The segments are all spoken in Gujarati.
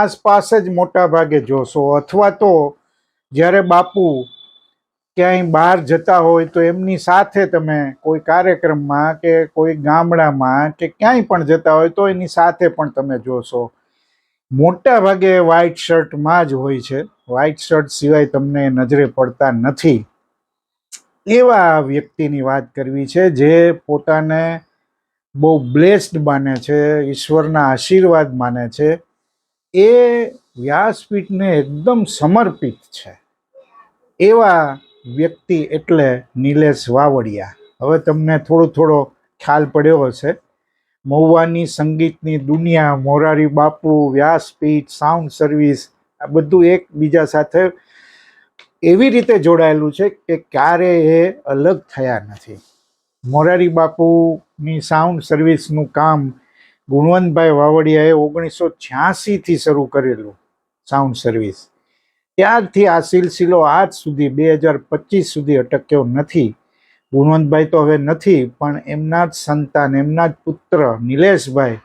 આસપાસ જ મોટા ભાગે જોશો. અથવા તો જ્યારે બાપુ ક્યાંય બહાર જતા હોય તો એમની સાથે તમે કોઈ કાર્યક્રમમાં કે કોઈ ગામડામાં કે ક્યાંય પણ જતા હોય તો એની સાથે પણ તમે જોશો. મોટા ભાગે વ્હાઇટ શર્ટમાં જ હોય છે. વ્હાઇટ શર્ટ સિવાય તમને નજરે પડતા નથી. એવા વ્યક્તિની વાત કરવી છે જે પોતાને બહુ બ્લેસ્ડ માને છે, ઈશ્વરના આશીર્વાદ માને છે. એ વ્યાસપીઠને એકદમ સમર્પિત છે. એવા વ્યક્તિ એટલે નિલેશ વાવડિયા. હવે તમને થોડો થોડો ખ્યાલ પડ્યો હશે. મહુવાની સંગીતની દુનિયા, મોરારી બાપુ, વ્યાસપીઠ, સાઉન્ડ સર્વિસ, આ બધું એકબીજા સાથે એવી રીતે જોડાયેલું છે કે ક્યારે એ અલગ થયા નથી. મોરારી બાપુની સાઉન્ડ સર્વિસનું કામ ગુણવંતભાઈ વાવડિયાએ ઓગણીસો છ્યાસીથી શરૂ કરેલું સાઉન્ડ સર્વિસ ત્યારથી આ સિલસિલો આજ સુધી બે હજાર પચીસ સુધી અટક્યો નથી. ગુણવંતભાઈ તો હવે નથી, પણ એમના જ સંતાન, એમના જ પુત્ર નિલેશભાઈ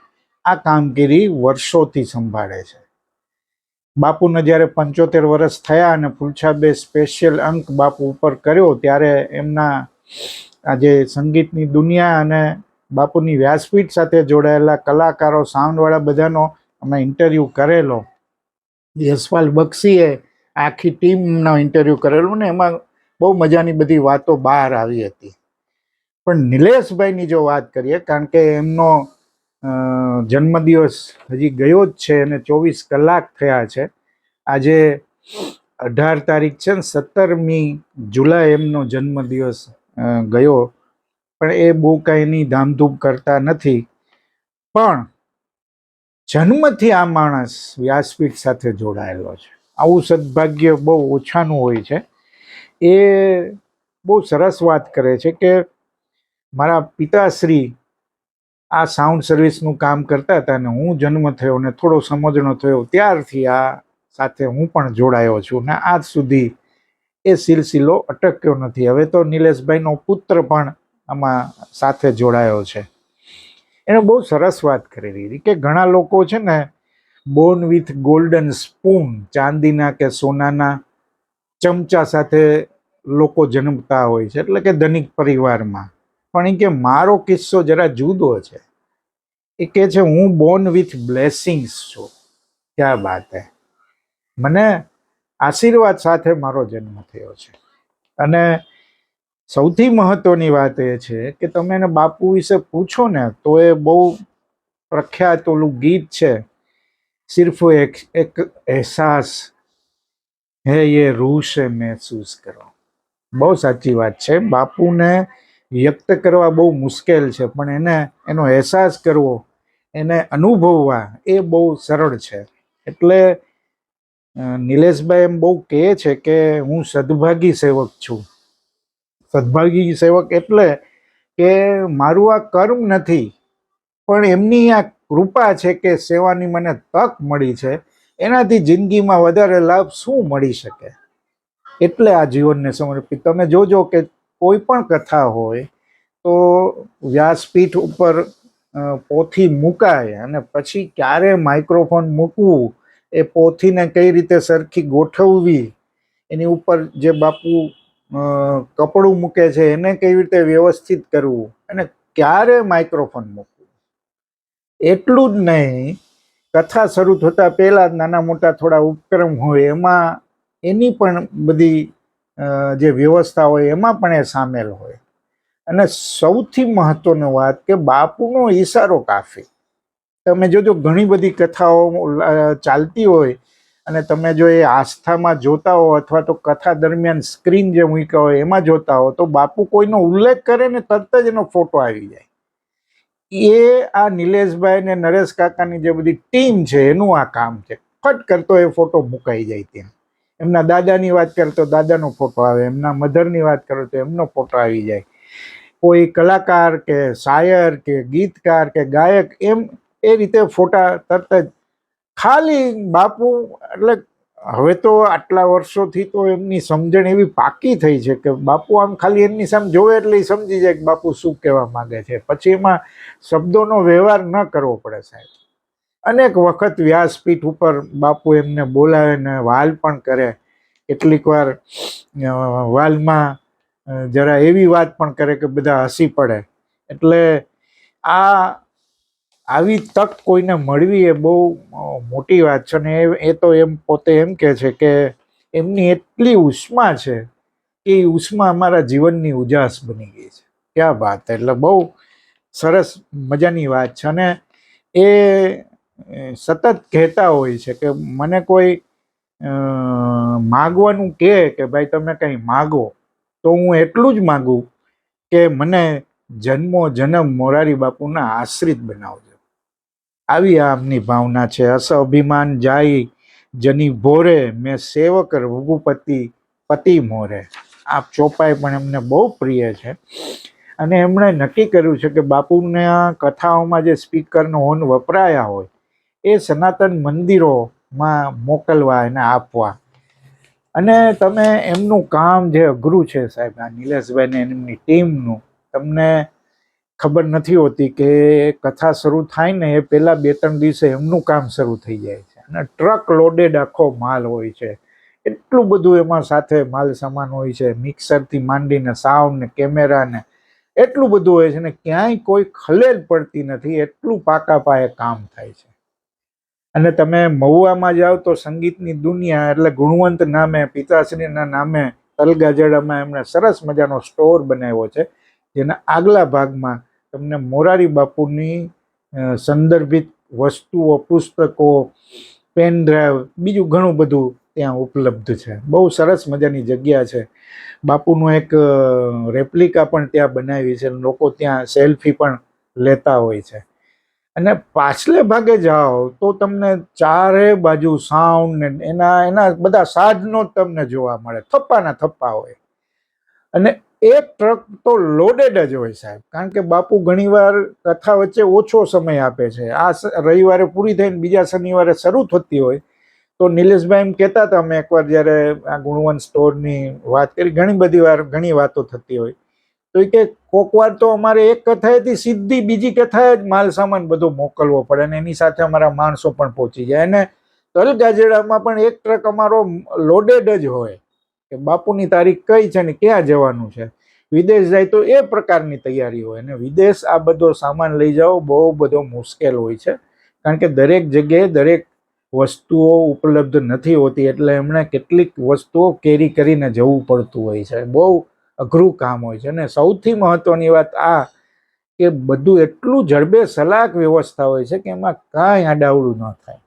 આ કામગીરી વર્ષોથી સંભાળે છે. બાપુને જ્યારે પંચોતેર વર્ષ થયા અને ફૂલછાબે સ્પેશિયલ અંક બાપુ ઉપર કર્યો, ત્યારે એમના આજે સંગીતની દુનિયા અને બાપુની વ્યાસપીઠ સાથે જોડાયેલા કલાકારો, સાઉન્ડવાળા બધાનો અમે ઇન્ટરવ્યૂ કરેલો. યશપાલ બક્ષીએ આખી ટીમનો ઇન્ટરવ્યૂ કરેલું ને એમાં બહુ મજાની બધી વાતો બહાર આવી હતી. પણ નિલેશભાઈની જો વાત કરીએ, કારણ કે એમનો જન્મદિવસ હજી ગયો જ છે અને ચોવીસ કલાક થયા છે. આજે અઢાર તારીખ છે ને, સત્તરમી જુલાઈ એમનો જન્મદિવસ ગયો. પણ એ બહુ કાંઈની ધામધૂમ કરતા નથી. પણ જન્મથી આ માણસ વ્યાસપીઠ સાથે જોડાયેલો છે. આવું સદભાગ્ય બહુ ઓછાનું હોય છે. એ બહુ સરસ વાત કરે છે કે મારા પિતાશ્રી આ સાઉન્ડ સર્વિસનું કામ કરતા હતા અને હું જન્મ થયો અને થોડો સમજણો થયો ત્યારથી આ સાથે હું પણ જોડાયો છું ને આજ સુધી એ સિલસિલો અટક્યો નથી. હવે તો નિલેશભાઈનો પુત્ર પણ આમાં સાથે જોડાયો છે. એણે બહુ સરસ વાત કરી હતી કે ઘણા લોકો છે ને, બોર્ન વિથ ગોલ્ડન સ્પૂન, ચાંદીના કે સોનાના ચમચા સાથે લોકો જન્મતા હોય છે, એટલે કે ધનિક પરિવારમાં. પણ એ કે મારો કિસ્સો જરા જુદો છે. એ કહે છે, હું બોર્ન વિથ બ્લેસિંગ્સ છું. ક્યાં વાત હે. મને આશીર્વાદ સાથે મારો જન્મ થયો છે. અને સૌથી મહત્વની વાત એ છે કે તમે એને બાપુ વિશે પૂછો ને, તો એ બહુ પ્રખ્યાત ઓલું ગીત છે, સિર્ફ એક એક અહેસાસ હે એ રૂશ મહેસૂસ કરો. બહુ સાચી વાત છે. બાપુને વ્યક્ત કરવા બહુ મુશ્કેલ છે, પણ એને એનો અહેસાસ કરવો, એને અનુભવવા એ બહુ સરળ છે. એટલે નિલેશભાઈ એમ બહુ કહે છે કે હું સદભાગી સેવક છું. સદભાગી સેવક એટલે કે મારું આ કર્મ નથી, પણ એમની આ કૃપા છે કે સેવાની મને તક મળી છે, એનાથી જિંદગીમાં વધારે લાભ શું મળી શકે? એટલે આ જીવનને સમર્પિત. તમે જોજો કે કોઈ પણ કથા હોય તો વ્યાસપીઠ ઉપર પોથી મુકાય અને પછી ક્યારે માઇક્રોફોન મૂકવું, એ પોથીને કઈ રીતે સરખી ગોઠવવી, એની ઉપર જે બાપુ કપડું મૂકે છે, એને કેવી રીતે વ્યવસ્થિત કરવું અને ક્યારે માઇક્રોફોન મૂકવું? એટલું જ નહીં, કથા શરૂ થતાં પહેલાં નાના મોટા થોડા ઉપક્રમ હોય, એમાં એની પણ બધી જે વ્યવસ્થા હોય, એમાં પણ એ સામેલ હોય. અને સૌથી મહત્વની વાત કે બાપુનો ઈશારો કાફી. તમે જોજો, ઘણી બધી કથાઓ ચાલતી હોય અને તમે જો એ આસ્થામાં જોતા હો અથવા તો કથા દરમિયાન સ્ક્રીન જે મૂક્યા હોય એમાં જોતા હો, તો બાપુ કોઈનો ઉલ્લેખ કરે ને તરત જ એનો ફોટો આવી જાય. એ આ નિલેશભાઈ ને નરેશ કાકાની જે બધી ટીમ છે, એનું આ કામ છે. ફટ કરતો એ ફોટો મુકાઈ જાય ત્યાં. એમના દાદાની વાત કરે તો દાદાનો ફોટો આવે, એમના મધરની વાત કરો તો એમનો ફોટો આવી જાય. કોઈ કલાકાર કે શાયર કે ગીતકાર કે ગાયક, એમ એ રીતે ફોટા તરત જ ખાલી બાપુ, એટલે હવે તો આટલા વર્ષોથી તો એમની સમજણ એવી પાકી થઈ છે કે બાપુ આમ ખાલી એમની સામે જોવે એટલે સમજી જાય કે બાપુ શું કહેવા માંગે છે. પછી એમાં શબ્દોનો વ્યવહાર ન કરવો પડે સાહેબ. અનેક વખત વ્યાસપીઠ ઉપર બાપુ એમને બોલાવે ને વાલ પણ કરે. કેટલીક વાર વાલમાં જરા એવી વાત પણ કરે કે બધા હસી પડે. એટલે આ આવી તક કોઈને મળવી એ બહુ મોટી વાત છે અને એ તો એમ પોતે એમ કહે છે કે એમની એટલી ઉષ્મા છે કે એ ઉષ્મા અમારા જીવનની ઉજાસ બની ગઈ છે. ક્યાં વાત એટલે બહુ સરસ મજાની વાત છે અને એ સતત કહેતા હોય છે કે મને કોઈ માગવાનું કહે કે ભાઈ તમે કંઈ માગો, તો હું એટલું જ માગું કે મને જન્મો જન્મ મોરારી બાપુના આશ્રિત બનાવજો. આવી આમની ભાવના છે. અસ અભિમાન જાય જની ભોરે, મેં સેવક રઘુપતિ, પતિ મોરે. આ ચોપાઈ પણ એમને બહુ પ્રિય છે. અને એમણે નક્કી કર્યું છે કે બાપુના કથાઓમાં જે સ્પીકરનો હોન વપરાયા હોય, એ સનાતન મંદિરોમાં મોકલવા એને આપવા. અને તમે એમનું કામ જે અઘરું છે સાહેબ, આ નિલેશભાઈને એમની ટીમનું, તમને ખબર નથી હોતી કે કથા શરૂ થાય ને એ પહેલાં બે ત્રણ દિવસે એમનું કામ શરૂ થઈ જાય છે. અને ટ્રક લોડેડ આખો માલ હોય છે. એટલું બધું એમાં સાથે માલ સામાન હોય છે. મિક્સરથી માંડીને સાઉન્ડ ને કેમેરા ને એટલું બધું હોય છે ને ક્યાંય કોઈ ખલેલ પડતી નથી. એટલું પાકા પાયે કામ થાય છે. અને તમે મહુવામાં જાઓ તો સંગીતની દુનિયા એટલે ગુણવંત નામે, પિતાશ્રીના નામે, તલગાજડામાં એમણે સરસ મજાનો સ્ટોર બનાવ્યો છે. જેના આગલા ભાગમાં તમને મોરારી બાપુની સંદર્ભિત વસ્તુઓ, પુસ્તકો, પેન ડ્રાઈવ, બીજું ઘણું બધું ત્યાં ઉપલબ્ધ છે. બહુ સરસ મજાની જગ્યા છે. બાપુનું એક રેપ્લિકા પણ ત્યાં બનાવી છે લોકો ત્યાં સેલ્ફી પણ લેતા હોય છે. અને પાછલે ભાગે જાઓ તો તમને ચારે બાજુ સાઉન્ડ ને એના એના બધા સાધનો તમને જોવા મળે. થપ્પાના થપ્પા હોય. અને એક ટ્રક તો લોડેડ જ હોય સાહેબ. કારણ કે બાપુ ઘણીવાર કથા વચ્ચે ઓછો સમય આપે છે. આ રવિવારે પૂરી થઈને બીજા શનિવારે શરૂ થતી હોય તો નિલેશભાઈ એમ કહેતા હતા, અમે એકવાર જ્યારે આ ગુણવંત સ્ટોરની વાત કરી, ઘણી બધી વાર, ઘણી વાતો થતી હોય. તો એ કે, કોક વાર તો અમારે એક કથાએથી સીધી બીજી કથાએ જ માલ સામાન બધો મોકલવો પડે અને એની સાથે અમારા માણસો પણ પહોંચી જાય. અને તલ ગાજેડામાં પણ એક ટ્રક અમારો લોડેડ જ હોય. કે બાપુની તારીખ કઈ છે ને ક્યાં જવાનું છે? વિદેશ જાય તો એ પ્રકારની તૈયારી હોય અને વિદેશ આ બધો સામાન લઈ જાઓ, બહુ બધો મુશ્કેલ હોય છે. કારણ કે દરેક જગ્યાએ દરેક વસ્તુઓ ઉપલબ્ધ નથી હોતી એટલે એમણે કેટલીક વસ્તુઓ કેરી કરીને જવું પડતું હોય છે. બહુ અઘરું કામ હોય છે. અને સૌથી મહત્વની વાત આ કે બધું એટલું જડબે સલાક વ્યવસ્થા હોય છે કે એમાં કાંઈ આડાવડું ન થાય.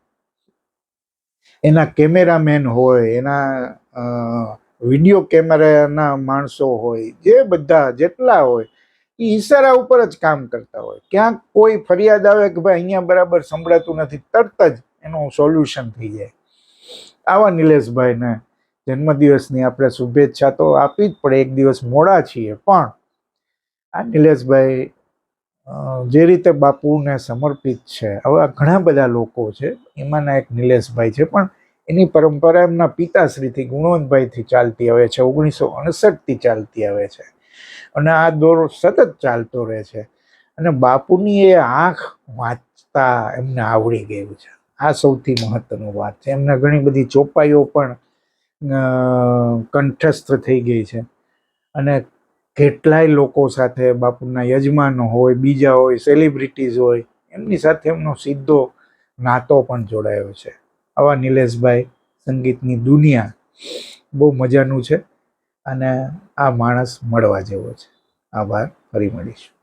એના કેમેરામેન હોય, એના વીડિયો કેમેરાના માણસો હોય, જે બધા જેટલા હોય, એ ઈશારા ઉપર જ કામ કરતા હોય. ક્યાંક કોઈ ફરિયાદ આવે કે ભાઈ અહીંયા બરાબર સંભળાતું નથી, તરત જ એનું સોલ્યુશન થઈ જાય. આવા નિલેશભાઈને જન્મદિવસની આપણે શુભેચ્છા તો આપવી જ પડે, એક દિવસ મોડા છીએ, પણ આ નિલેશભાઈ જે રીતે બાપુને સમર્પિત છે, આવા ઘણા બધા લોકો છે, એમાંના એક નિલેશભાઈ છે, પણ એની પરંપરા એમના પિતાશ્રીથી, ગુણવંતભાઈથી ચાલતી આવે છે. ઓગણીસો અડસઠથી ચાલતી આવે છે. અને આ દોર સતત ચાલતો રહે છે. અને બાપુની એ આંખ વાંચતા એમને આવડી ગયું છે. આ સૌથી મહત્વનું વાત છે. એમને ઘણી બધી ચોપાઈઓ પણ કંઠસ્થ થઈ ગઈ છે. અને કેટલાય લોકો સાથે બાપુના યજમાનો હોય, બીજા હોય સેલિબ્રિટીઝ હોય, એમની સાથે એમનો સીધો નાતો પણ જોડાયો છે. આવા નિલેશભાઈ સંગીતની દુનિયા બહુ મજાનું છે અને આ માણસ મળવા જેવો છે. આભાર. ફરી મળીશું.